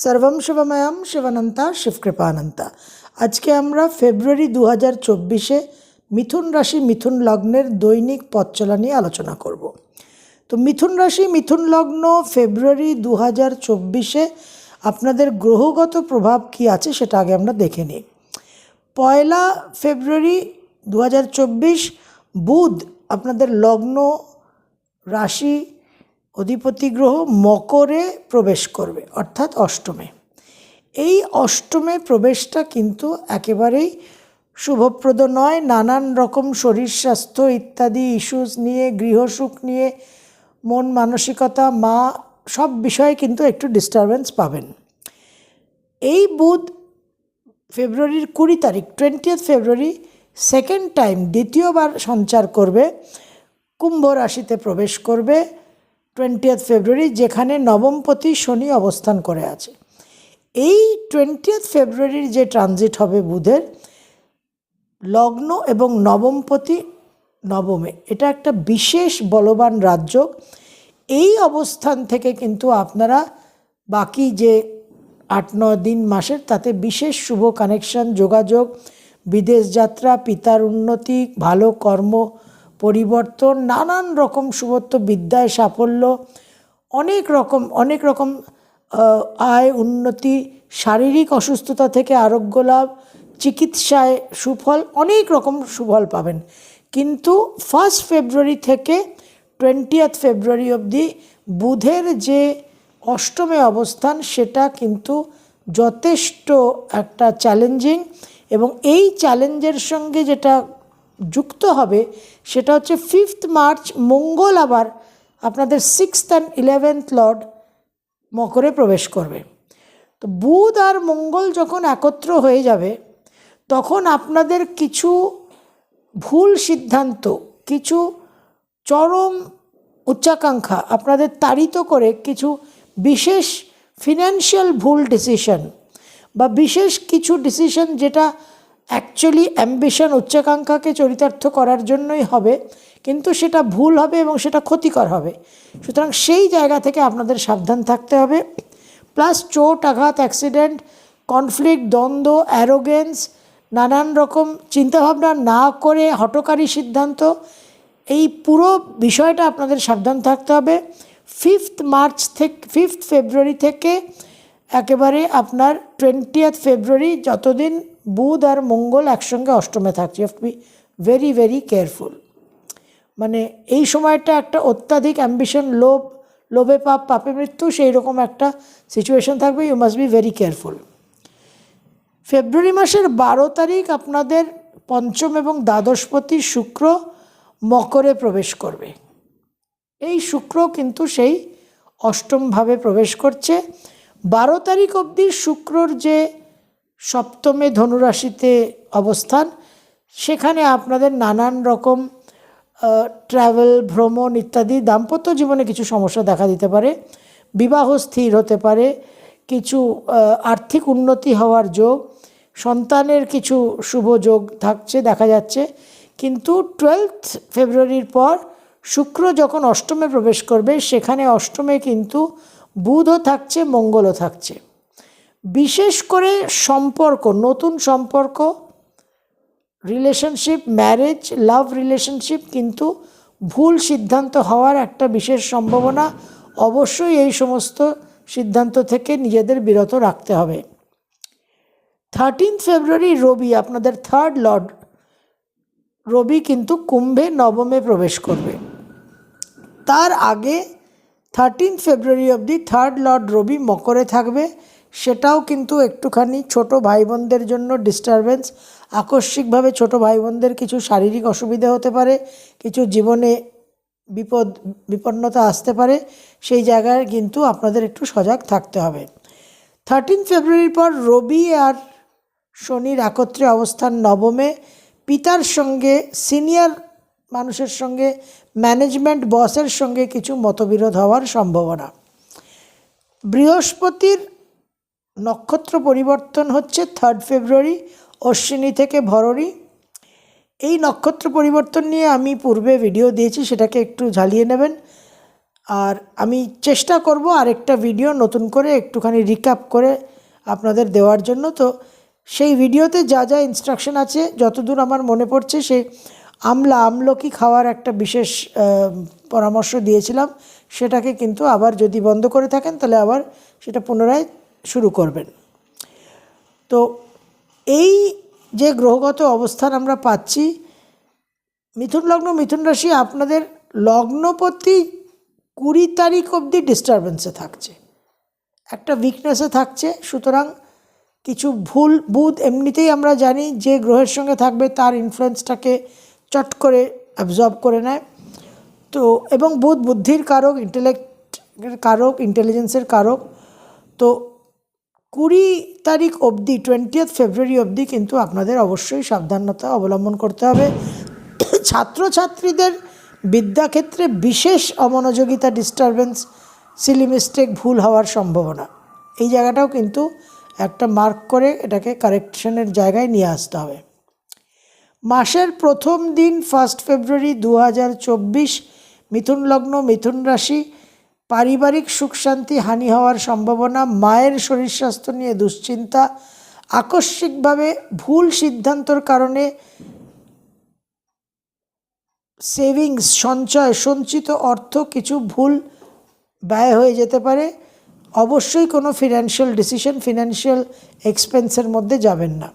সর্বম শিবময়ম শিবানন্তা শিবকৃপানন্তা। আজকে আমরা ফেব্রুয়ারি দু হাজার চব্বিশে মিথুন রাশি মিথুন লগ্নের দৈনিক পথ চলা নিয়ে আলোচনা করব। তো মিথুন রাশি মিথুন লগ্ন ফেব্রুয়ারি দু হাজার চব্বিশে আপনাদের গ্রহগত প্রভাব কি আছে সেটা আগে আমরা দেখে নিই। পয়লা ফেব্রুয়ারি দু হাজার চব্বিশ বুধ আপনাদের লগ্ন রাশি অধিপতি গ্রহ মকরে প্রবেশ করবে, অর্থাৎ অষ্টমে। এই অষ্টমে প্রবেশটা কিন্তু একেবারেই শুভপ্রদ নয়। নানান রকম শরীর স্বাস্থ্য ইত্যাদি ইস্যুস নিয়ে গৃহসুখ নিয়ে, মন মানসিকতা, মা, সব বিষয়ে কিন্তু একটু ডিস্টারবেন্স পাবেন। এই বুধ ফেব্রুয়ারির কুড়ি তারিখ টোয়েন্টিয়েথ ফেব্রুয়ারি সেকেন্ড টাইম দ্বিতীয়বার সঞ্চার করবে, কুম্ভ রাশিতে প্রবেশ করবে টোয়েন্টিয়েথ ফেব্রুয়ারি যেখানে নবমপতি শনি অবস্থান করে আছে। এই টোয়েন্টিয়েথ ফেব্রুয়ারির যে ট্রানজিট হবে বুধের, লগ্ন এবং নবমপতি নবমে, এটা একটা বিশেষ বলবান রাজ্য। এই অবস্থান থেকে কিন্তু আপনারা বাকি যে আট ন দিন মাসের, তাতে বিশেষ শুভ কানেকশন যোগাযোগ, বিদেশ যাত্রা, পিতার উন্নতি, ভালো কর্ম পরিবর্তন, নানান রকম শুভত্ব বিদ্যায় সাফল্য, অনেক রকম অনেক রকম আয় উন্নতি, শারীরিক অসুস্থতা থেকে আরোগ্য লাভ, চিকিৎসায় সুফল, অনেক রকম সুফল পাবেন। কিন্তু ফার্স্ট ফেব্রুয়ারি থেকে টোয়েন্টিয়েথ ফেব্রুয়ারি অবধি বুধের যে অষ্টমে অবস্থান, সেটা কিন্তু যথেষ্ট একটা চ্যালেঞ্জিং এবং এই চ্যালেঞ্জের সঙ্গে যেটা যুক্ত হবে, সেটা হচ্ছে ফিফথ মার্চ মঙ্গল আবার আপনাদের সিক্সথ অ্যান্ড ইলেভেন্থ লর্ড মকরে প্রবেশ করবে। তো বুধ আর মঙ্গল যখন একত্র হয়ে যাবে, তখন আপনাদের কিছু ভুল সিদ্ধান্ত, কিছু চরম উচ্চাকাঙ্ক্ষা, আপনাদের তাড়িত করে কিছু বিশেষ ফিনান্সিয়াল ভুল ডিসিশন বা বিশেষ কিছু ডিসিশন যেটা অ্যাকচুয়ালি অ্যাম্বিশন উচ্চাকাঙ্ক্ষাকে চরিতার্থ করার জন্যই হবে, কিন্তু সেটা ভুল হবে এবং সেটা ক্ষতিকর হবে। সুতরাং সেই জায়গা থেকে আপনাদের সাবধান থাকতে হবে। প্লাস চোট, আঘাত অ্যাক্সিডেন্ট কনফ্লিক্ট দ্বন্দ্ব অ্যারোগেন্স নানান রকম চিন্তাভাবনা না করে হটকারী সিদ্ধান্ত, এই পুরো বিষয়টা আপনাদের সাবধান থাকতে হবে। ফিফথ মার্চ থেকে ফিফথ ফেব্রুয়ারি থেকে একেবারে আপনার টোয়েন্টিয়েথ ফেব্রুয়ারি যতদিন বুধ আর মঙ্গল একসঙ্গে অষ্টমে থাকছে। You be very very careful মানে এই সময়টা একটা অত্যাধিক অ্যাম্বিশন লোভ, লোভে পাপ, পাপে মৃত্যু সেই রকম একটা সিচুয়েশন থাকবে। You must be very careful February মাসের বারো তারিখ আপনাদের পঞ্চম এবং দ্বাদশপতি শুক্র মকরে প্রবেশ করবে। এই শুক্র কিন্তু সেই অষ্টমভাবে প্রবেশ করছে। বারো তারিখ অবধি শুক্রর যে সপ্তমে ধনুরাশিতে অবস্থান। সেখানে আপনাদের নানান রকম ট্রাভেল ভ্রমণ ইত্যাদি দাম্পত্য জীবনে কিছু সমস্যা দেখা দিতে পারে। বিবাহ স্থির হতে পারে। কিছু আর্থিক উন্নতি হওয়ার যোগ। সন্তানের কিছু শুভ যোগ থাকছে, দেখা যাচ্ছে। কিন্তু টুয়েলথ ফেব্রুয়ারির পর শুক্র যখন অষ্টমে প্রবেশ করবে, সেখানে অষ্টমে কিন্তু বুধও থাকছে, মঙ্গলও থাকছে। বিশেষ করে সম্পর্ক, নতুন সম্পর্ক রিলেশনশিপ ম্যারেজ লাভ রিলেশনশিপ কিন্তু ভুল সিদ্ধান্ত হওয়ার একটা বিশেষ সম্ভাবনা অবশ্যই এই সমস্ত সিদ্ধান্ত থেকে নিজেদের বিরত রাখতে হবে। থার্টিন ফেব্রুয়ারি রবি, আপনাদের থার্ড লর্ড রবি কিন্তু কুম্ভে নবমে প্রবেশ করবে। তার আগে থার্টিন ফেব্রুয়ারি অবধি থার্ড লর্ড রবি মকরে থাকবে। সেটাও কিন্তু একটুখানি ছোট ভাই বোনদের জন্য ডিস্টারবেন্স আকস্মিকভাবে ছোট ভাই বোনদের কিছু শারীরিক অসুবিধা হতে পারে, কিছু জীবনে বিপদ, বিপন্নতা আসতে পারে, সেই জায়গায় কিন্তু আপনাদের একটু সজাগ থাকতে হবে। থার্টিন ফেব্রুয়ারির পর রবি আর শনির একত্রে অবস্থান নবমে। পিতার সঙ্গে সিনিয়র মানুষের সঙ্গে ম্যানেজমেন্ট বসের সঙ্গে কিছু মতবিরোধ হওয়ার সম্ভাবনা। বৃহস্পতির নক্ষত্র পরিবর্তন হচ্ছে থার্ড ফেব্রুয়ারি অশ্বিনী থেকে ভরণী। এই নক্ষত্র পরিবর্তন নিয়ে আমি পূর্বে ভিডিও দিয়েছি, সেটাকে একটু ঝালিয়ে নেবেন। আর আমি চেষ্টা করব আরেকটা ভিডিও নতুন করে একটুখানি রিক্যাপ করে আপনাদের দেওয়ার জন্য। তো সেই ভিডিওতে যা যা ইনস্ট্রাকশন আছে, যতদূর আমার মনে পড়ছে, সেই আমলা আমলকি খাওয়ার একটা বিশেষ পরামর্শ দিয়েছিলাম। সেটাকে কিন্তু আবার যদি বন্ধ করে থাকেন, তাহলে আবার সেটা পুনরায় শুরু করবেন। তো এই যে গ্রহগত অবস্থান আমরা পাচ্ছি, মিথুন লগ্ন, মিথুন রাশি আপনাদের লগ্নপতি কুড়ি তারিখ অবধি ডিস্টারবেন্সে থাকছে। একটা উইকনেসে থাকছে, সুতরাং কিছু ভুল, বুধ এমনিতেই আমরা জানি যে গ্রহের সঙ্গে থাকবে তার ইনফ্লুয়েন্সটাকে চট করে অ্যাবজর্ব করে নেয়। তো এবং বুধ বুদ্ধির কারক ইন্টেলেক্টের কারক ইন্টেলিজেন্সের কারক, তো কুড়ি তারিখ অবধি টোয়েন্টিয়েথ ফেব্রুয়ারি অবধি কিন্তু আপনাদের অবশ্যই সাবধানতা অবলম্বন করতে হবে। ছাত্রছাত্রীদের বিদ্যাক্ষেত্রে বিশেষ অমনোযোগিতা ডিস্টারবেন্স সিলি মিস্টেক ভুল হওয়ার সম্ভাবনা। এই জায়গাটাও কিন্তু একটা মার্ক করে এটাকে কারেকশনের জায়গায় নিয়ে আসতে হবে। মাসের প্রথম দিন ফার্স্ট ফেব্রুয়ারি দু হাজার চব্বিশ, মিথুন লগ্ন, মিথুন রাশি পারিবারিক সুখ শান্তি, হানি হওয়ার সম্ভাবনা, মায়ের শরীর স্বাস্থ্য নিয়ে দুশ্চিন্তা, আকস্মিকভাবে ভুল সিদ্ধান্তর কারণে সেভিংস, সঞ্চয়, সঞ্চিত অর্থ, কিছু ভুল ব্যয় হয়ে যেতে পারে। অবশ্যই কোনো ফিনান্সিয়াল ডিসিশন ফিনান্সিয়াল এক্সপেন্সের মধ্যে যাবেন না।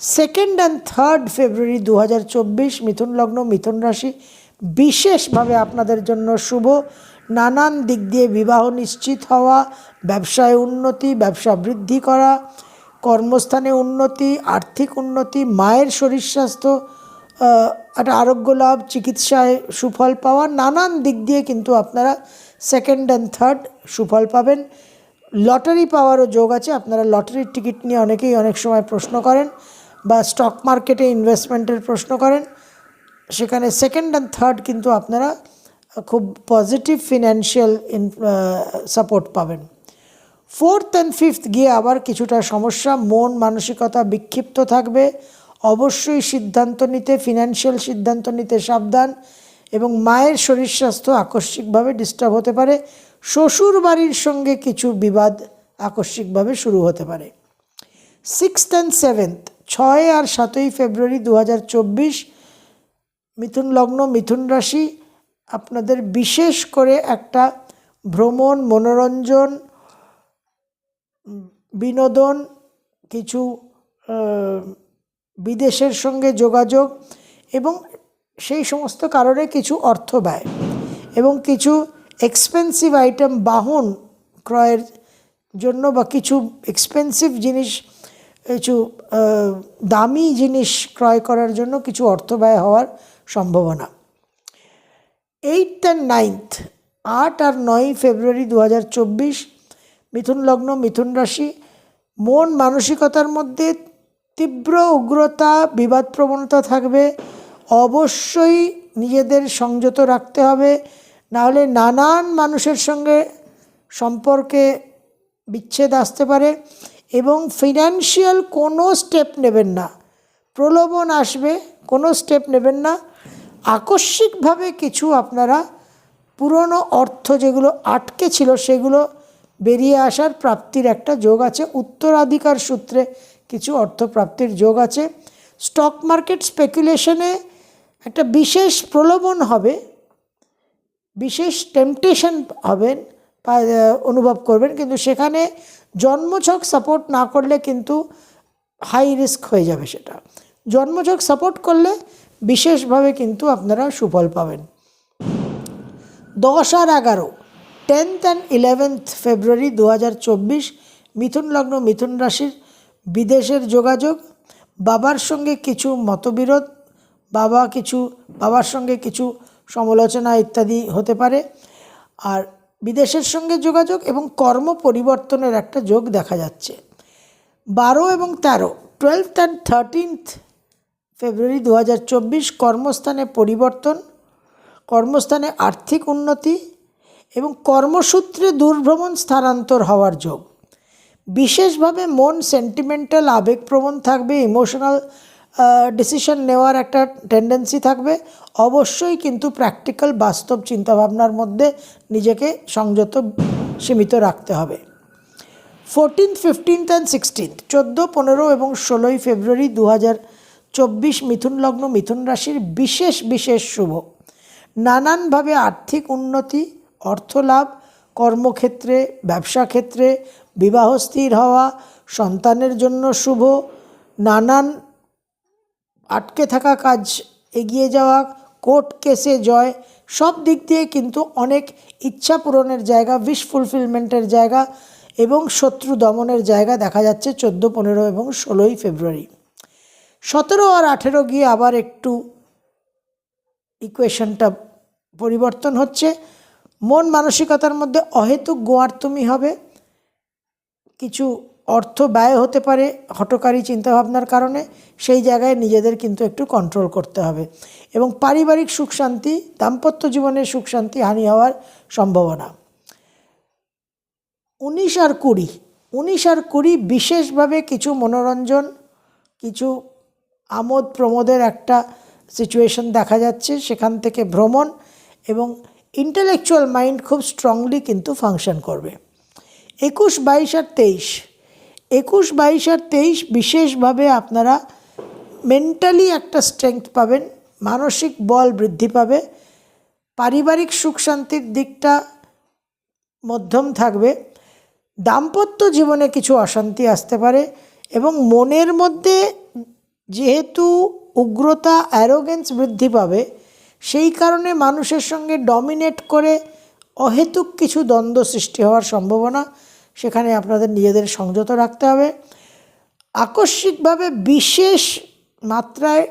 সেকেন্ড অ্যান্ড থার্ড ফেব্রুয়ারি দু হাজার চব্বিশ, মিথুন লগ্ন, মিথুন রাশি, বিশেষভাবে আপনাদের জন্য শুভ। নানান দিক দিয়ে বিবাহ নিশ্চিত হওয়া, ব্যবসায় উন্নতি, ব্যবসা বৃদ্ধি করা, কর্মস্থানে উন্নতি, আর্থিক উন্নতি, মায়ের শরীর স্বাস্থ্য একটা আরোগ্য লাভ, চিকিৎসায় সুফল পাওয়া, নানান দিক দিয়ে কিন্তু আপনারা সেকেন্ড অ্যান্ড থার্ড সুফল পাবেন। লটারি পাওয়ারও যোগ আছে, আপনারা লটারির টিকিট নিয়ে অনেকেই অনেক সময় প্রশ্ন করেন বা স্টক মার্কেটে ইনভেস্টমেন্টের প্রশ্ন করেন। সেখানে সেকেন্ড অ্যান্ড থার্ড কিন্তু আপনারা খুব পজিটিভ ফিনান্সিয়াল সাপোর্ট পাবেন। ফোর্থ অ্যান্ড ফিফথ গিয়ে আবার কিছুটা সমস্যা, মন মানসিকতা বিক্ষিপ্ত থাকবে। অবশ্যই সিদ্ধান্ত নিতে ফিনান্সিয়াল সিদ্ধান্ত নিতে সাবধান এবং মায়ের শরীর স্বাস্থ্য আকস্মিকভাবে ডিস্টার্ব হতে পারে। শ্বশুর বাড়ির সঙ্গে কিছু বিবাদ আকস্মিকভাবে শুরু হতে পারে। সিক্সথ অ্যান্ড সেভেন্থ ছয় আর সাতই ফেব্রুয়ারি দু হাজার চব্বিশ, মিথুন লগ্ন, মিথুন রাশি। আপনাদের বিশেষ করে একটা ভ্রমণ, মনোরঞ্জন, বিনোদন, কিছু বিদেশের সঙ্গে যোগাযোগ এবং সেই সমস্ত কারণে কিছু অর্থ ব্যয় এবং কিছু এক্সপেন্সিভ আইটেম বাহন ক্রয়ের জন্য বা কিছু এক্সপেন্সিভ জিনিস, কিছু দামি জিনিস ক্রয় করার জন্য কিছু অর্থ ব্যয় হওয়ার সম্ভাবনা। এইট অ্যান্ড নাইনথ আট আর নয় ফেব্রুয়ারি দু হাজার চব্বিশ, মিথুন লগ্ন, মিথুন রাশি, মন মানসিকতার মধ্যে তীব্র উগ্রতা, বিবাদ প্রবণতা থাকবে। অবশ্যই নিজেদের সংযত রাখতে হবে, নাহলে নানান মানুষের সঙ্গে সম্পর্কে বিচ্ছেদ আসতে পারে এবং ফিনান্সিয়াল কোনো স্টেপ নেবেন না। প্রলোভন আসবে, কোনো স্টেপ নেবেন না। আকস্মিকভাবে কিছু আপনারা পুরনো অর্থ যেগুলো আটকে ছিল সেগুলো বেরিয়ে আসার প্রাপ্তির একটা যোগ আছে। উত্তরাধিকার সূত্রে কিছু অর্থ প্রাপ্তির যোগ আছে। স্টক মার্কেট স্পেকুলেশনে একটা বিশেষ প্রলোভন হবে, বিশেষ টেম্পটেশন হবেন অনুভব করবেন। কিন্তু সেখানে জন্মছক সাপোর্ট না করলে কিন্তু হাই রিস্ক হয়ে যাবে সেটা। জন্মছক সাপোর্ট করলে বিশেষভাবে কিন্তু আপনারা সুফল পাবেন। দশ আর এগারো, টেন্থ অ্যান্ড ইলেভেন্থ ফেব্রুয়ারি দু হাজার চব্বিশ, মিথুন লগ্ন, মিথুন রাশির বিদেশের যোগাযোগ, বাবার সঙ্গে কিছু মতবিরোধ, বাবা কিছু, বাবার সঙ্গে কিছু সমালোচনা ইত্যাদি হতে পারে। আর বিদেশের সঙ্গে যোগাযোগ এবং কর্ম পরিবর্তনের একটা যোগ দেখা যাচ্ছে। বারো এবং তেরো টুয়েলথ অ্যান্ড থার্টিনথ ফেব্রুয়ারি দু হাজার চব্বিশ কর্মস্থানে পরিবর্তন, কর্মস্থানে আর্থিক উন্নতি এবং কর্মসূত্রে দূরভ্রমণ স্থানান্তর হওয়ার যোগ। বিশেষভাবে মন সেন্টিমেন্টাল আবেগপ্রবণ থাকবে ইমোশনাল ডিসিশন নেওয়ার একটা টেন্ডেন্সি থাকবে। অবশ্যই কিন্তু প্র্যাকটিক্যাল বাস্তব চিন্তাভাবনার মধ্যে নিজেকে সংযত, সীমিত রাখতে হবে। ফোরটিন্থ ফিফটিন্থ অ্যান্ড সিক্সটিন্থ চোদ্দ, পনেরো এবং ষোলোই ফেব্রুয়ারি দু হাজার চব্বিশ মিথুন লগ্ন মিথুন রাশির বিশেষ বিশেষ শুভ। নানানভাবে আর্থিক উন্নতি অর্থলাভ কর্মক্ষেত্রে, ব্যবসা ক্ষেত্রে, বিবাহ স্থির হওয়া, সন্তানের জন্য শুভ, নানান আটকে থাকা কাজ এগিয়ে যাওয়া, কোর্ট কেসে জয়, সব দিক দিয়ে কিন্তু অনেক ইচ্ছা পূরণের জায়গা উইশ ফুলফিলমেন্টের জায়গা এবং শত্রু দমনের জায়গা দেখা যাচ্ছে চোদ্দ, পনেরো এবং ষোলোই ফেব্রুয়ারি। সতেরো আর আঠেরো গিয়ে আবার একটু ইকুয়েশনটা পরিবর্তন হচ্ছে। মন মানসিকতার মধ্যে অহেতুক গোয়ার্তমি হবে। কিছু অর্থ ব্যয় হতে পারে হটকারী চিন্তাভাবনার কারণে। সেই জায়গায় নিজেদের কিন্তু একটু কন্ট্রোল করতে হবে। এবং পারিবারিক সুখ শান্তি, দাম্পত্য জীবনের সুখ শান্তি হানি হওয়ার সম্ভাবনা। উনিশ আর কুড়ি, উনিশ আর কুড়ি বিশেষভাবে কিছু মনোরঞ্জন, কিছু আমোদ প্রমোদের একটা সিচুয়েশন দেখা যাচ্ছে, সেখান থেকে ভ্রমণ এবং ইন্টেলেকচুয়াল মাইন্ড খুব স্ট্রংলি কিন্তু ফাংশন করবে। একুশ বাইশ আর তেইশ, একুশ বাইশ আর তেইশ বিশেষভাবে আপনারা মেন্টালি একটা স্ট্রেংথ পাবেন, মানসিক বল বৃদ্ধি পাবে, পারিবারিক সুখ শান্তির দিকটা মধ্যম থাকবে, দাম্পত্য জীবনে কিছু অশান্তি আসতে পারে এবং মনের মধ্যে যেহেতু উগ্রতা অ্যারোগেন্স বৃদ্ধি পাবে, সেই কারণে মানুষের সঙ্গে ডমিনেট করে অহেতুক কিছু দ্বন্দ্ব সৃষ্টি হওয়ার সম্ভাবনা সেখানে আপনাদের নিজেদের সংযত রাখতে হবে। আকস্মিকভাবে বিশেষ মাত্রায়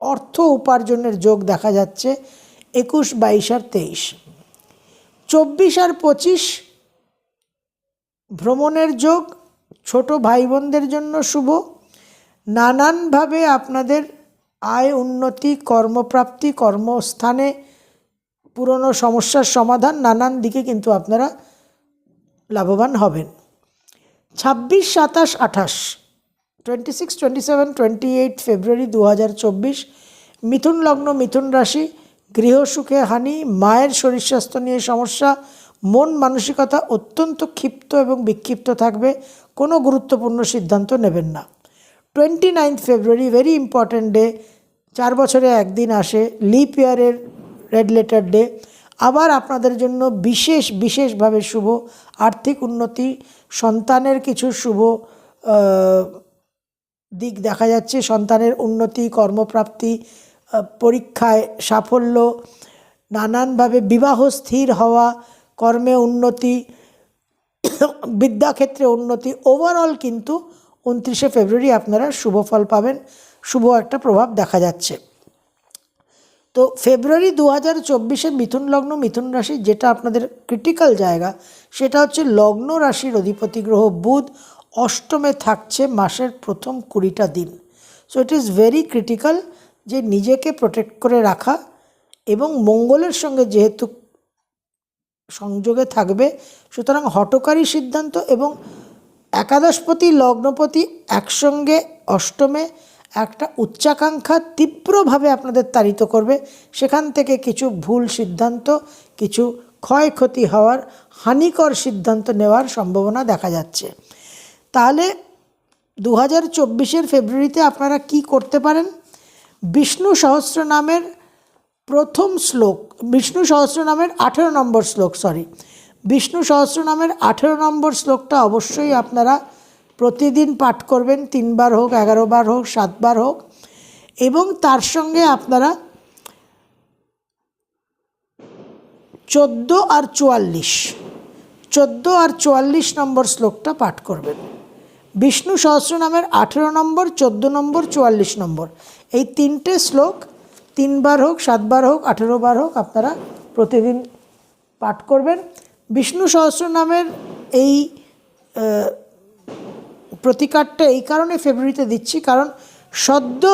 অর্থ উপার্জনের যোগ দেখা যাচ্ছে একুশ, বাইশ আর তেইশ। চব্বিশ আর পঁচিশ ভ্রমণের যোগ, ছোট ভাই বোনদের জন্য শুভ। নানানভাবে আপনাদের আয় উন্নতি, কর্মপ্রাপ্তি, কর্মস্থানে পুরনো সমস্যার সমাধান, নানান দিকে কিন্তু আপনারা লাভবান হবেন। ছাব্বিশ, সাতাশ, আঠাশ twenty six twenty seven twenty eight February দু হাজার চব্বিশ, মিথুন লগ্ন, মিথুন রাশি গৃহসুখে হানি, মায়ের শরীর স্বাস্থ্য নিয়ে সমস্যা, মন মানসিকতা অত্যন্ত ক্ষিপ্ত এবং বিক্ষিপ্ত থাকবে, কোনো গুরুত্বপূর্ণ সিদ্ধান্ত নেবেন না। Twenty ninth February very important day চার বছরে একদিন আসে লিপ ইয়ারের রেড লেটার ডে আবার আপনাদের জন্য বিশেষ, বিশেষভাবে শুভ আর্থিক উন্নতি, সন্তানের কিছু শুভ দিক দেখা যাচ্ছে। সন্তানের উন্নতি, কর্মপ্রাপ্তি পরীক্ষায় সাফল্য, নানানভাবে বিবাহ স্থির হওয়া, কর্মে উন্নতি, বিদ্যাক্ষেত্রে উন্নতি ওভারঅল কিন্তু উনত্রিশে ফেব্রুয়ারি আপনারা শুভ ফল পাবেন। শুভ একটা প্রভাব দেখা যাচ্ছে। তো ফেব্রুয়ারি দু হাজার চব্বিশে মিথুন লগ্ন, মিথুন রাশি যেটা আপনাদের ক্রিটিক্যাল জায়গা, সেটা হচ্ছে লগ্ন রাশির অধিপতি গ্রহ বুধ অষ্টমে থাকছে মাসের প্রথম কুড়িটা দিন। So it is very critical যে নিজেকে প্রোটেক্ট করে রাখা এবং মঙ্গলের সঙ্গে যেহেতু সংযোগে থাকবে, সুতরাং হটকারী সিদ্ধান্ত এবং একাদশপতি, লগ্নপতি একসঙ্গে অষ্টমে একটা উচ্চাকাঙ্ক্ষা তীব্রভাবে আপনাদের তাড়িত করবে। সেখান থেকে কিছু ভুল সিদ্ধান্ত, কিছু ক্ষয়ক্ষতি হওয়ার হানিকর সিদ্ধান্ত নেওয়ার সম্ভাবনা দেখা যাচ্ছে। তাহলে দু হাজার চব্বিশের ফেব্রুয়ারিতে আপনারা কি করতে পারেন? বিষ্ণু সহস্র নামের প্রথম শ্লোক, বিষ্ণু সহস্র নামের আঠেরো নম্বর শ্লোক সরি বিষ্ণু সহস্র নামের আঠেরো নম্বর শ্লোকটা অবশ্যই আপনারা প্রতিদিন পাঠ করবেন, তিনবার হোক এগারো বার হোক, সাতবার হোক। এবং তার সঙ্গে আপনারা চোদ্দ আর চুয়াল্লিশ, চোদ্দ আর চুয়াল্লিশ নম্বর শ্লোকটা পাঠ করবেন। বিষ্ণু সহস্র নামের আঠেরো নম্বর, চোদ্দ নম্বর, চুয়াল্লিশ নম্বর। এই তিনটে শ্লোক তিনবার হোক, সাতবার হোক আঠেরো বার হোক আপনারা প্রতিদিন পাঠ করবেন। বিষ্ণু সহস্র নামের এই প্রতিকারটা এই কারণে ফেব্রুয়ারিতে দিচ্ছি, কারণ সদ্য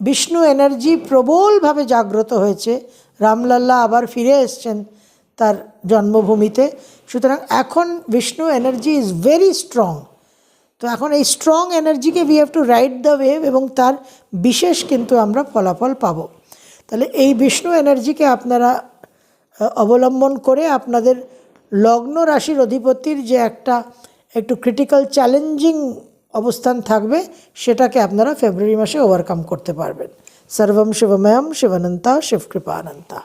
বিষ্ণু এনার্জি প্রবলভাবে জাগ্রত হয়েছে। রামলাল্লা আবার ফিরে এসছেন তার জন্মভূমিতে। সুতরাং এখন Vishnu energy is very strong তো এখন এই strong এনার্জিকে we have to ride the wave এবং তার বিশেষ কিন্তু আমরা ফলাফল পাবো। তাহলে এই বিষ্ণু এনার্জিকে আপনারা অবলম্বন করে আপনাদের লগ্ন রাশির অধিপতির যে একটা একটু ক্রিটিক্যাল চ্যালেঞ্জিং অবস্থান থাকবে, সেটাকে আপনারা ফেব্রুয়ারি মাসে ওভারকাম করতে পারবেন। সর্বম শিবময়ম শিবানন্তা শিবকৃপানন্তা।